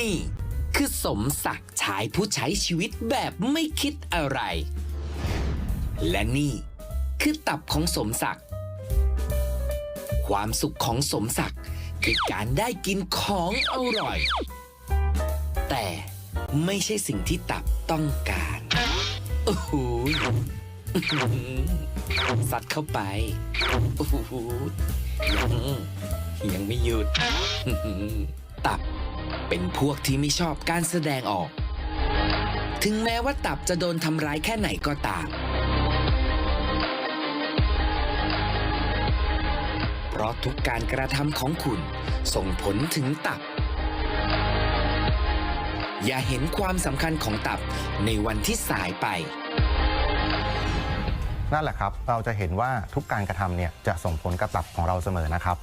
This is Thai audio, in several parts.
นี่คือสมศักดิ์ชายผู้ใช้ชีวิตแบบไม่คิดอะไร และนี่คือตับของสมศักดิ์ความสุขของสมศักดิ์คือการได้กินของอร่อย แต่ไม่ใช่สิ่งที่ตับต้องการโอ้โหอื้อหือสัดเข้าไปโอ้โหยังไม่หยุดตับ เป็นพวกที่ไม่ชอบการแสดงออก ถึงแม้ว่าตับจะโดนทำร้ายแค่ไหนก็ตาม เพราะทุกการกระทำของคุณส่งผลถึงตับ อย่าเห็นความสำคัญของตับในวันที่สายไปนั่นแหละครับ เราจะเห็นว่าทุกการกระทำเนี่ยจะส่งผลกับตับของเราเสมอนะครับ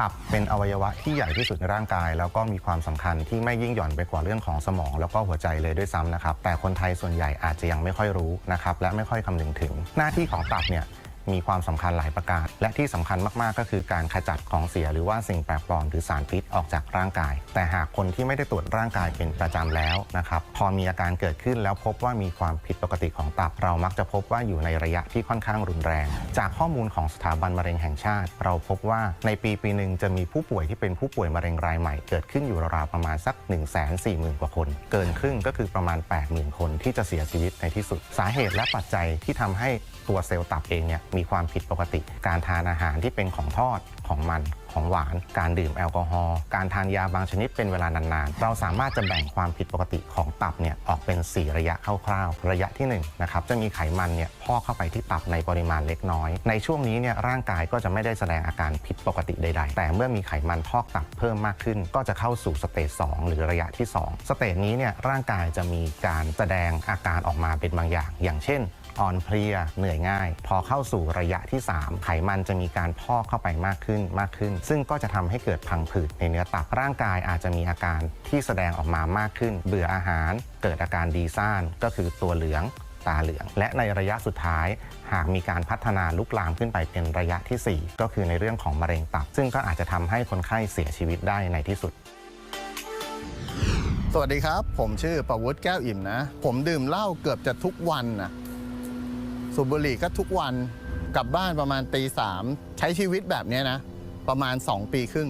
ตับเป็นอวัยวะที่ใหญ่ที่สุดในร่างกาย แล้วก็มีความสำคัญที่ไม่ยิ่งหย่อนไปกว่าเรื่องของสมอง แล้วก็หัวใจเลยด้วยซ้ำนะครับแต่คนไทยส่วนใหญ่อาจจะยังไม่ค่อยรู้นะครับและไม่ค่อยคำนึงถึง หน้าที่ของตับเนี่ย มีความสำคัญหลายประการ และที่สำคัญมากๆ ก็คือการขจัดของเสียหรือว่าสิ่งแปลกปลอมหรือสารพิษออกจากร่างกาย แต่หากคนที่ไม่ได้ตรวจร่างกายเป็นประจำแล้วนะครับพอมีอาการเกิดขึ้นแล้วพบว่ามีความผิดปกติของตับ เรามักจะพบว่าอยู่ในระยะที่ค่อนข้างรุนแรง จากข้อมูลของสถาบันมะเร็งแห่งชาติ เราพบว่าในปีปีหนึ่งจะมีผู้ป่วยที่เป็นผู้ป่วยมะเร็งรายใหม่เกิดขึ้นอยู่ราวๆประมาณสัก 1 4 0 0 0 0 กว่าคน เกินครึ่งก็คือประมาณ 80,000 คนที่จะเสียชีวิตในที่สุด สาเหตุและปัจจัยที่ทำให้ตัวเซลล์ตับเองเนี่ยมีความผิดปกติ การทานอาหารที่เป็นของทอดของมัน ของหวาน การดื่มแอลกอฮอล์การทานยาบางชนิดเป็นเวลานานๆ เราสามารถจะแบ่งความผิดปกติของตับเนี่ยออกเป็น 4 ระยะคร่าวๆ ระยะที่1นะครับจะมีไขมันเนี่ยพอกเข้าไปที่ตับในปริมาณเล็กน้อย ในช่วงนี้เนี่ยร่างกายก็จะไม่ได้แสดงอาการผิดปกติใด ๆ แต่เมื่อมีไขมันพอกตับเพิ่มมากขึ้น ก็จะเข้าสู่สเตจ2หรือระยะที่ 2 สเตจนี้เนี่ยร่างกายจะมีการแสดงอาการออกมาเป็นบางอย่าง อย่างเช่นอ่อนเพลียเหนื่อยง่าย พอเข้าสู่ระยะที่ 3 ไขมันจะมีการพอกเข้าไปมากขึ้นมากขึ้นซึ่งก็จะทำให้เกิดพังผืดในเนื้อตับร่างกายอาจจะมีอาการที่แสดงออกมามากขึ้น เบื่ออาหาร เกิดอาการดีซ่านก็คือตัวเหลืองตาเหลือง และในระยะสุดท้าย หากมีการพัฒนาลุกลามขึ้นไปเป็นระยะทีสี่4 ก็คือในเรื่องของมะเร็งตับ ซึ่งก็อาจจะทำให้คนไข้เสียชีวิตได้ในที่สุดสวัสดีครับ ผมชื่อประวุฒิแก้วอิ่มนะ ผมดื่มเหล้าเกือบจะทุกวันนะสูบบุหรี่ก็ทุกวันกลับบ้านประมาณตีสามใช้ชีวิตแบบนี้นะ ประมาณ 2 ปีครึ่ง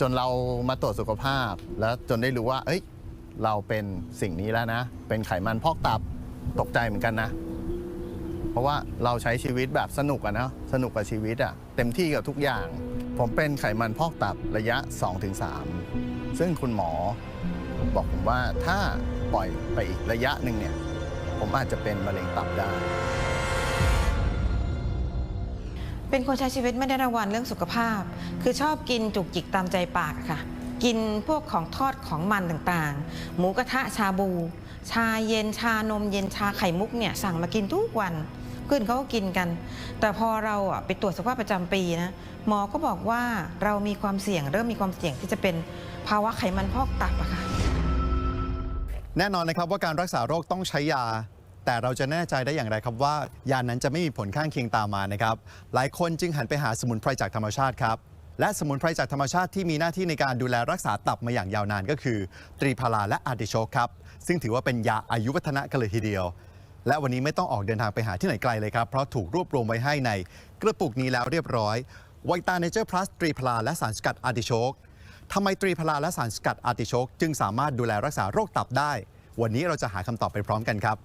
จนเรามาตรวจสุขภาพ แล้วจนได้รู้ว่า เอ้ย เราเป็นสิ่งนี้แล้วนะ เป็นไขมันพอกตับตกใจเหมือนกันนะ เพราะว่าเราใช้ชีวิตแบบสนุกอะนะสนุกกับชีวิตอะเต็มที่กับทุกอย่าง ผมเป็นไขมันพอกตับระยะ 2-3 ซึ่งคุณหมอบอกผมว่าถ้าปล่อยไปอีกระยะหนึ่งเนี่ย ผมอาจจะเป็นมะเร็งตับได้ เป็นคนใช้ชีวิตไม่ได้รางวัลเรื่องสุขภาพ คือชอบกินจุกจิกตามใจปากอะค่ะ กินพวกของทอดของมันต่างๆ หมูกระทะชาบู ชาเย็นชานมเย็นชาไข่มุกเนี่ยสั่งมากินทุกวันเพื่อนเขาก็กินกัน แต่พอเราอะไปตรวจสุขภาพประจำปีนะหมอก็บอกว่าเรามีความเสี่ยง เริ่มมีความเสี่ยงที่จะเป็นภาวะไขมันพอกตับอะค่ะแน่นอนนะครับว่าการรักษาโรคต้องใช้ยา แต่เราจะแน่ใจได้อย่างไรครับว่ายานั้นจะไม่มีผลข้างเคียงตามมานะครับ หลายคนจึงหันไปหาสมุนไพรจากธรรมชาติครับ และสมุนไพรจากธรรมชาติที่มีหน้าที่ในการดูแลรักษาตับมาอย่างยาวนานก็คือ ตรีพาราและอาร์ติโชกครับ ซึ่งถือว่าเป็นยาอายุวัฒนะกันเลยทีเดียว และวันนี้ไม่ต้องออกเดินทางไปหาที่ไหนไกลเลยครับ เพราะถูกรวบรวมไว้ให้ในกระปุกนี้แล้วเรียบร้อยไวตาเนเจอร์พลัสตรีพาราและสารสกัดอาร์ติโชกทำไมตรีพลาและสารสกัดอาร์ติโชกจึงสามารถดูแลรักษาโรคตับได้ วันนี้เราจะหาคำตอบไปพร้อมกันครับ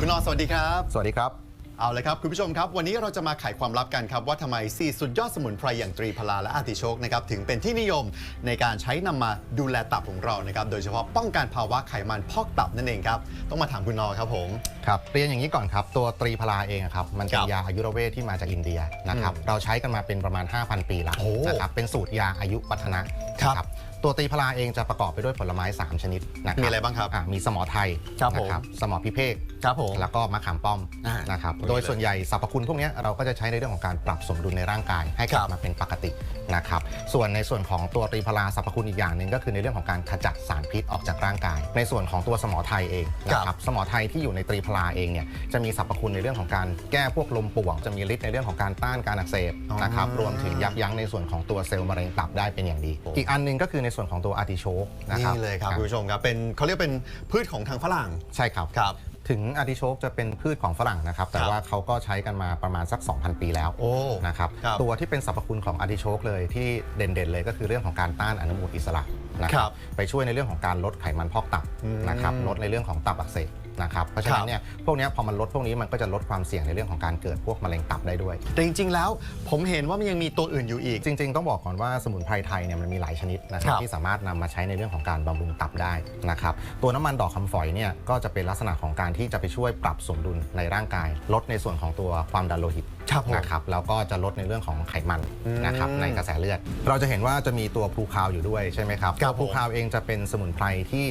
คุณนอสวัสดีครับ สวัสดีครับ เอาเลยครับ คุณผู้ชมครับ วันนี้เราจะมาไขความลับกันครับ ว่าทำไม4สุดยอดสมุนไพรอย่างตรีพลาและอาร์ติโชกนะครับถึงเป็นที่นิยมในการใช้นำมาดูแลตับของเรานะครับโดยเฉพาะป้องกันภาวะไขมันพอกตับนั่นเองครับ ต้องมาถามคุณนอครับผม ครับเรียนอย่างนี้ก่อนครับ ตัวตรีพลาเองอะครับมันเป็คนรับยาอายุรเวทที่มาจากอินเดียนะครับเราใช้กันมาเป็นประมาณ 5,000 ปีแล้วโอ้นะครับเป็นสูตรยาอายุวัฒนะครับนะตัวตรีพลาเองจะประกอบไปด้วยผลไม้ 3 ชนิดนะครับมีอะไรบ้างครับอ่มีสมอไทยครับผม นะสมอพิเภกครับผม แล้วก็มะขามป้อมอ่านะครับโอเคโดยส่วนใหญ่สรรพคุณพวกเนี้ยเราก็จะใช้ในเรื่องของการปรับสมดุลในร่างกายให้กลัครับบมาเป็นปกตินะครับส่วนในส่วนของตัวตรีพลาสรรพคุณอีกอย่างหนึ่งก็คือในเรื่องของการขจัดสารพิษออกจากร่างกาย ในส่วนของตัวสมอไทยเองนะครับสมอไทยที่อยู่ในตรีพลาเองเนี่ยจะมีสรรพคุณในเรื่องของการแก้พวกลมป่วงจะมีฤทธิ์ในเรื่องของการต้านการอักเสบนะครับอ๋อรวมถึงยับยั้งในส่วนของตัวเซลล์มะเร็งตับได้เป็นอย่างดี อีกอันหนึงก็คือในส่วนของตัวอาร์ติโชกนะครับนี่เลยครับคุณผู้ชมครับเป็นเขาเรียกเป็นพืชของทางฝรั่งใช่ครับครับ ถึงอาร์ติโชกจะเป็นพืชของฝรั่งนะครับ แต่ครับว่าเขาก็ใช้กันมาประมาณสัก 2,000 ปีแล้วโอ้นะครับครับตัวที่เป็นสรรพคุณของอาร์ติโชกเลยที่เด่นๆเลยก็คือเรื่องของการต้านอนุมูลอิสระนะคครัรับบไปช่วยในเรื่องของการลดไขมันพอกตับอืมนะครับลดในเรื่องของตับอักเสบ นะครับ เพราะฉะนั้ครันบเนี่ยพวกเนี้ยพอมันลดพวกนี้มันก็จะลดความเสี่ยงในเรื่องของการเกิดพวกมะเร็งตับได้ด้วย แต่จริง ๆ แล้วผมเห็นว่ามันยังมีตัวอื่นอยู่อีก จริง ๆ ต้องบอกก่อนว่าสมุนไพรไทยเนี่ยมันมีหลายชนิดนะครัครับบที่สามารถนำมาใช้ในเรื่องของการบำรุงตับได้นะครับตัวน้ำมันดอกคำฝอยเนี่ยก็จะเป็นลักษณะของการที่จะไปช่วยปรับสมดุลในร่างกาย ลดในส่วนของตัวความดันโลหิตครับผมนะครับแล้วก็จะลดในเรื่องของไขมันอืมนะครับในกระแสเลือด เราจะเห็นว่าจะมีตัวพลูคาวอยู่ด้วยใช่ไหมครับครับตัวพลูผมคาวเองจะเป็นสมุนไพรที่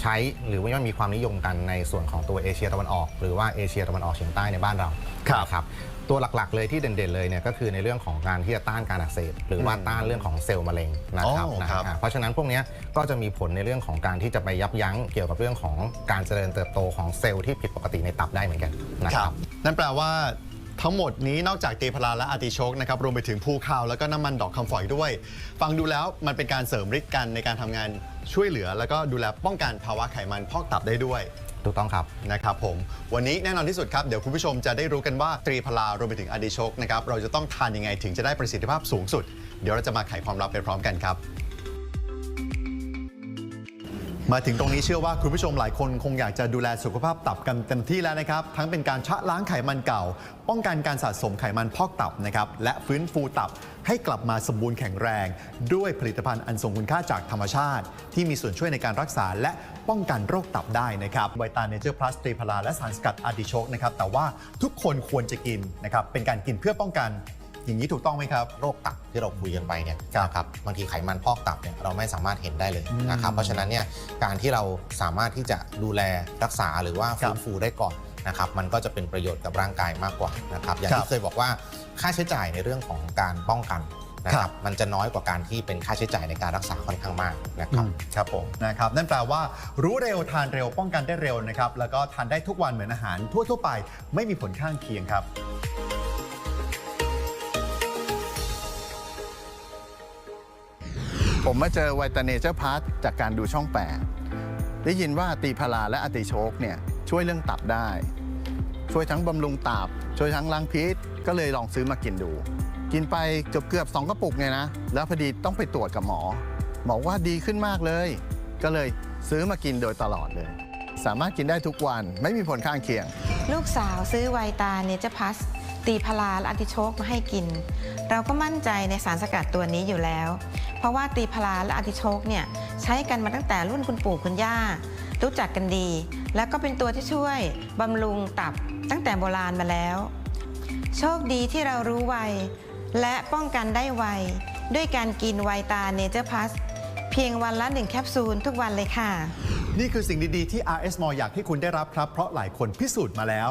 ใช้หรือว่ามีความนิยมกันในส่วนของตัวเอเชียตะวันออก หรือว่าเอเชียตะวันออกเฉียงใต้ในบ้านเราครับนะครับตัวหลักๆ เลยที่เด่นๆเลยเนี่ยก็คือในเรื่องของการที่จะต้านการอักเสบหรือว่าอืมต้านเรื่องของเซลล์มะเร็งนะครับอ๋อนะครับอ่าเพราะฉะนั้นพวกเนี้ยก็จะมีผลในเรื่องของการที่จะไปยับยั้งเกี่ยวกับเรื่องของการเจริญเติบโตของเซลล์ที่ผิดปกติในตับได้เหมือนกันนะครับนั่นแปลว่า ทั้งหมดนี้นอกจากเตพลาและอาร์ติโชกนะครับรวมไปถึงภูคาวแล้วก็น้ำมันดอกคำฝอยด้วย ฟังดูแล้วมันเป็นการเสริมฤทธิ์กันในการทำงานช่วยเหลือ แล้วก็ดูแลป้องกันภาวะไขมันพอกตับได้ด้วย ถูกต้องครับ นะครับผม วันนี้แน่นอนที่สุดครับ เดี๋ยวคุณผู้ชมจะได้รู้กันว่าตรีพลารวมไปถึงอาร์ติโชกนะครับเราจะต้องทานยังไงถึงจะได้ประสิทธิภาพสูงสุด เดี๋ยวเราจะมาไขความลับไปพร้อมกันครับ มาถึงตรงนี้เชื่อว่าคุณผู้ชมหลายคนคงอยากจะดูแลสุขภาพตับกันเต็มที่แล้วนะครับ ทั้งเป็นการชะล้างไขมันเก่า ป้องกันการสะสมไขมันพอกตับนะครับและฟื้นฟูตับให้กลับมาสมบูรณ์แข็งแรง ด้วยผลิตภัณฑ์อันทรงคุณค่าจากธรรมชาติ ที่มีส่วนช่วยในการรักษาและป้องกันโรคตับได้นะครับไวตาเนเจอร์พลัสตรีพลาและสารสกัดอาร์ติโชกนะครับแต่ว่าทุกคนควรจะกินนะครับเป็นการกินเพื่อป้องกัน อย่างนี้ถูกต้องไหมครับ โรคตับที่เราคุยกันไปเนี่ยครับนะครับบางทีไขมันพอกตับเนี่ยเราไม่สามารถเห็นได้เลยนะครับเพราะฉะนั้นเนี่ยการที่เราสามารถที่จะดูแลรักษาหรือว่าครัฟื้บนฟูได้ก่อนนะครับมันก็จะเป็นประโยชน์กับร่างกายมากกว่านะครับอย่างครับที่เคยบอกว่าค่าใช้จ่ายในเรื่องของการป้องกันนะคครัรับบมันจะน้อยกว่าการที่เป็นค่าใช้จ่ายในการรักษาค่อนข้างมากนะครับครับผมนะครับนั่นแปลว่ารู้เร็วทานเร็วป้องกันได้เร็วนะครับแล้วก็ทานได้ทุกวันเหมือนอาหารทั่วๆไป ไม่มีผลข้างเคียงครับ ผมมาเจอไวตาเนเจอร์พาร์ทจากการดูช่อง8ได้ยินว่าตีพาราและอติโชกเนี่ยช่วยเรื่องตับได้ ช่วยทั้งบำรุงตับ ช่วยทั้งล้างพิษ ก็เลยลองซื้อมากินดู กินไปเกือบเกือบสองกระปุกไงนะ แล้วพอดีต้องไปตรวจกับหมอ หมอว่าดีขึ้นมากเลย ก็เลยซื้อมากินโดยตลอดเลย สามารถกินได้ทุกวันไม่มีผลข้างเคียง ลูกสาวซื้อไวตาเนเจอร์พัสตีพลาและอติโชกมาให้กิน เราก็มั่นใจในสารสกัดตัวนี้อยู่แล้ว เพราะว่าตีพลาและอาติโชกเนี่ยใช้กันมาตั้งแต่รุ่นคุณปู่คุณย่า รู้จักกันดี แล้วก็เป็นตัวที่ช่วยบำรุงตับตั้งแต่โบราณมาแล้ว โชคดีที่เรารู้ไว และป้องกันได้ไว ด้วยการกินไวตาเนเจอร์พัสเพียงวันละหนึ่งแคปซูลทุกวันเลยค่ะ นี่คือสิ่งดี ๆ ที่ RS m อยากให้คุณได้รับครับ เพราะหลายคนพิสูจน์มาแล้ว